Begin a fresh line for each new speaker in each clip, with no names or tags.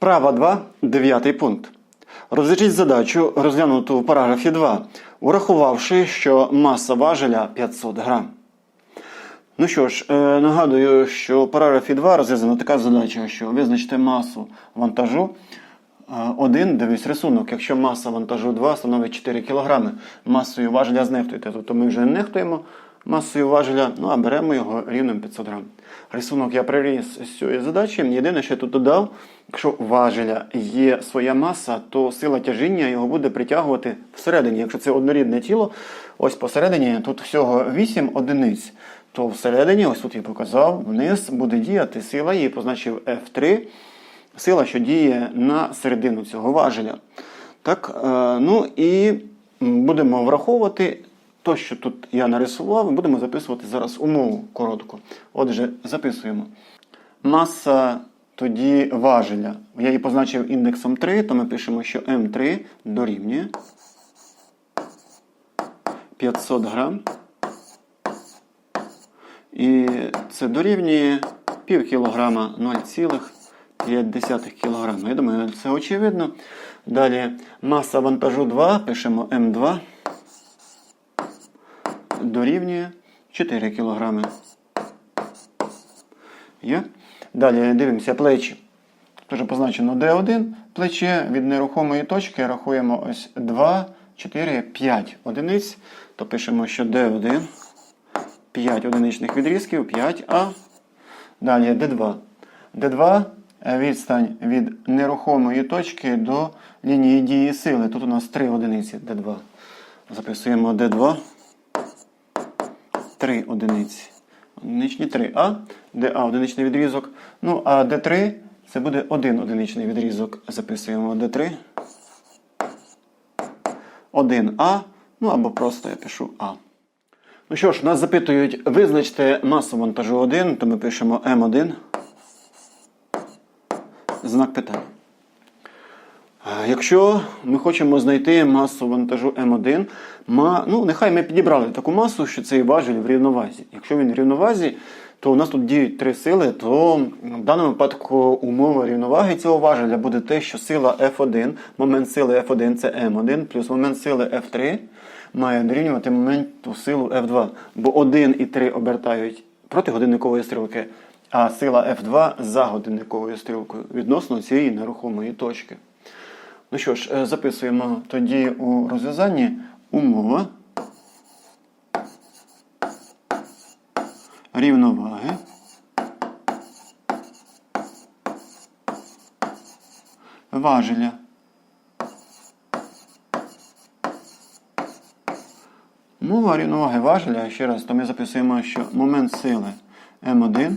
Вправа 2, дев'ятий пункт. Розв'яжіть задачу, розглянуту в параграфі 2, урахувавши, що маса важеля 500 грам. Ну що ж, е, нагадую, що в параграфі 2 розв'язана така задача, що визначте масу вантажу. 1, дивись рисунок. Якщо маса вантажу 2 становить 4 кг, масою важеля знехтуйте. Тобто ми вже не нехтуємо масою важеля, ну а беремо його рівнем 500 грам. Рисунок я приріс з цієї задачі. Єдине, що я тут додав, якщо важеля є своя маса, то сила тяжіння його буде притягувати всередині. Якщо це однорідне тіло, ось посередині тут всього 8 одиниць. То всередині, ось тут я показав, вниз буде діяти сила, її позначив F3 сила, що діє на середину цього важеля. Так, е, ну і будемо враховувати те, що тут я нарисував, будемо записувати зараз умову коротку. Отже, записуємо. Маса тоді важеля. Я її позначив індексом 3, то ми пишемо, що М3 дорівнює 500 грам. І це дорівнює пів кілограма 0,5 кг. Я думаю, це очевидно. Далі маса вантажу 2, пишемо М2 дорівнює 4 кг. Є? Далі дивимося плечі. Теж позначено D1. Плече від нерухомої точки рахуємо ось 2, 4, 5 одиниць. То пишемо, що D1 5 одиничних відрізків, 5А. Далі D2. D2 відстань від нерухомої точки до лінії дії сили. Тут у нас 3 одиниці D2. Записуємо D2. 3 одиниці. Одиничні 3А, ДА одиничний відрізок. Ну, а D3 це буде один одиничний відрізок. Записуємо D3. 1А. Ну або просто я пишу А. Ну що ж, нас запитують, визначте масу вантажу 1, то ми пишемо М1. Знак питання. Якщо ми хочемо знайти масу вантажу М1, ма, ну, нехай ми підібрали таку масу, що цей важіль в рівновазі. Якщо він в рівновазі, то у нас тут діють три сили, то в даному випадку умова рівноваги цього важеля буде те, що сила F1, момент сили F1 це М1, плюс момент сили F3 має дорівнювати моменту силу F2. Бо 1 і 3 обертають проти годинникової стрілки, а сила F2 за годинниковою стрілкою відносно цієї нерухомої точки. Ну що ж, е, записуємо тоді у розв'язанні умова рівноваги. Важеля. Мова рівноваги важеля, ще раз, то ми записуємо, що момент сили М1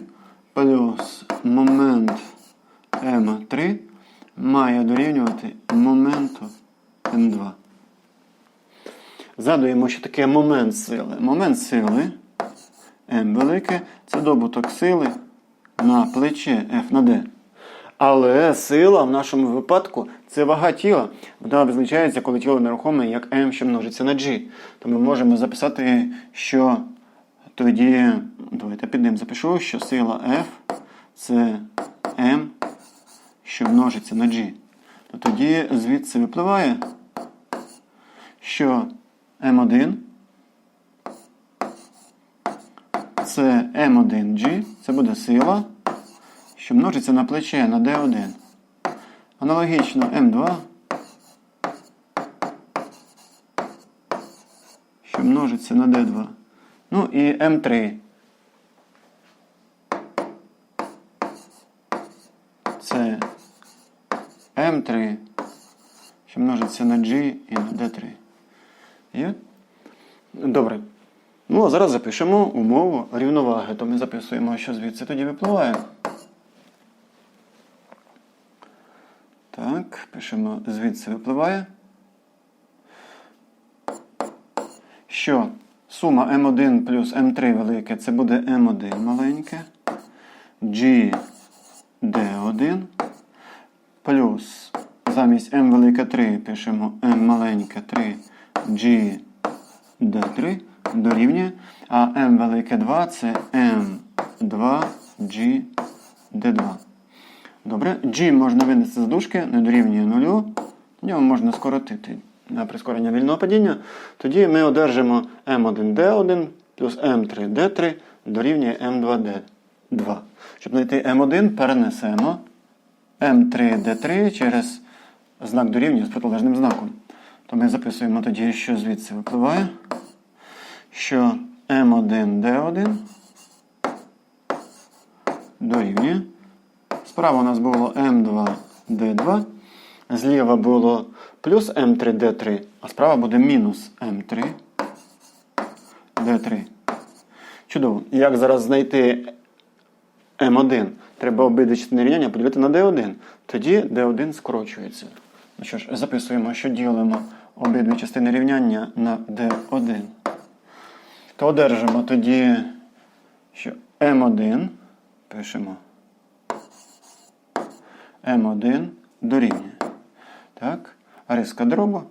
плюс момент М3 має дорівнювати моменту М2. Згадуємо, що таке момент сили. Момент сили М велике це добуток сили на плече F на D. Але сила в нашому випадку це вага тіла. Вона визначається, коли тіло нерухоме, як M, що множиться на G. То ми можемо записати, що тоді, давайте під ним запишу, що сила F це M, що множиться на G. То тоді звідси випливає, що M1 це M1G, це буде сила що множиться на плече на D1. Аналогічно М2, що множиться на D2. Ну і М3. Це М3, що множиться на G і на D3. Є? Добре. Ну, а зараз запишемо умову рівноваги. То ми записуємо, що звідси тоді випливає. Так, пишемо звідси випливає. Що сума М1 плюс М3 велике це буде М1 маленьке. G D1 плюс замість М велике 3 пишемо М маленьке 3 G D3 дорівнює. А М велике 2 це М2 G D2. Добре. G можна винести з дужки, не дорівнює нулю. Його можна скоротити на прискорення вільного падіння. Тоді ми одержимо m1d1 плюс m3d3 дорівнює m2d2. Щоб знайти m1, перенесемо m3d3 через знак дорівнює з протилежним знаком. То ми записуємо тоді, що звідси випливає, що m1d1 дорівнює. Справа у нас було m2d2, зліва було плюс m3d3, а справа буде мінус m3d3. Чудово. Як зараз знайти m1? Треба обидві частини рівняння поділити на d1. Тоді d1 скорочується. Ну що ж, записуємо, що ділимо обидві частини рівняння на d1. То одержимо тоді, що m1 пишемо m1 дорівнює. Так, риска дробу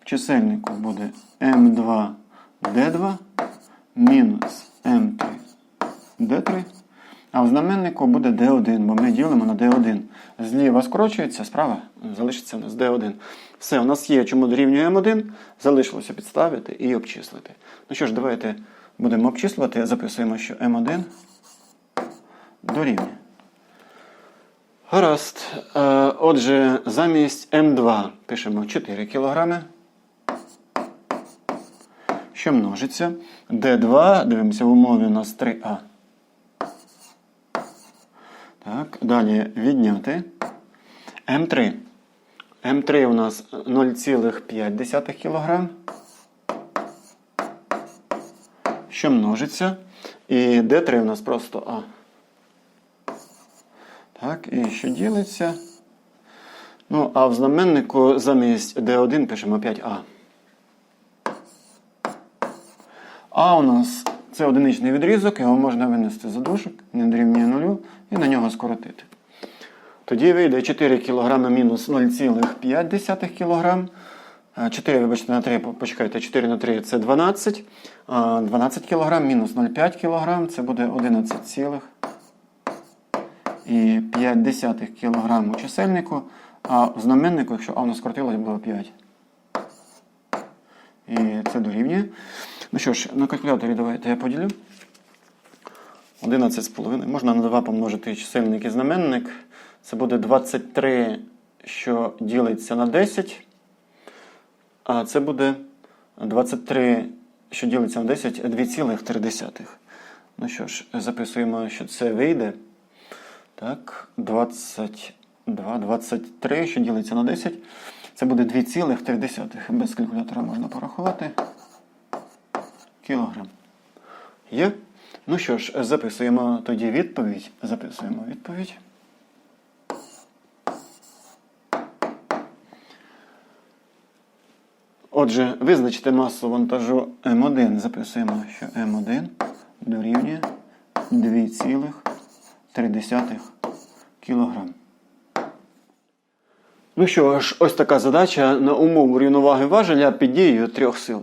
в чисельнику буде m2 d2 мінус m3 d3. А в знаменнику буде d1, бо ми ділимо на d1. Зліва скорочується, справа залишиться у нас d1. Все, у нас є, чому дорівнює m1, залишилося підставити і обчислити. Ну що ж, давайте будемо обчислювати. Записуємо, що m1 дорівнює. Гаразд. Е, Отже, замість М2 пишемо 4 кг. Що множиться? Д2, дивимося, в умові у нас 3А. Так, далі відняти. М3. М3 у нас 0,5 кг. Що множиться? І Д3 у нас просто А. Так, і що ділиться? Ну, а в знаменнику замість D1 пишемо 5А. А у нас це одиничний відрізок, його можна винести за дужок, не дорівнює нулю, і на нього скоротити. Тоді вийде 4 кг мінус 0,5 кг. 4, вибачте, на 3, почекайте, 4 на 3 це 12. А 12 кг мінус 0,5 кг це буде 11, цілих і 5 десятих кг у чисельнику, а в знаменнику, якщо А у скоротилось, було 5. І це дорівнює. Ну що ж, на калькуляторі давайте я поділю. 11,5. Можна на 2 помножити чисельник і знаменник. Це буде 23, що ділиться на 10. А це буде 23, що ділиться на 10, 2,3. Ну що ж, записуємо, що це вийде. Так, 22, 23, що ділиться на 10. Це буде 2,3. Без калькулятора можна порахувати. Кілограм. Є? Ну що ж, записуємо тоді відповідь. Записуємо відповідь. Отже, визначте масу вантажу М1. Записуємо, що М1 дорівнює 2,3 кг. Ну що ж, ось така задача на умову рівноваги важеля під дією трьох сил.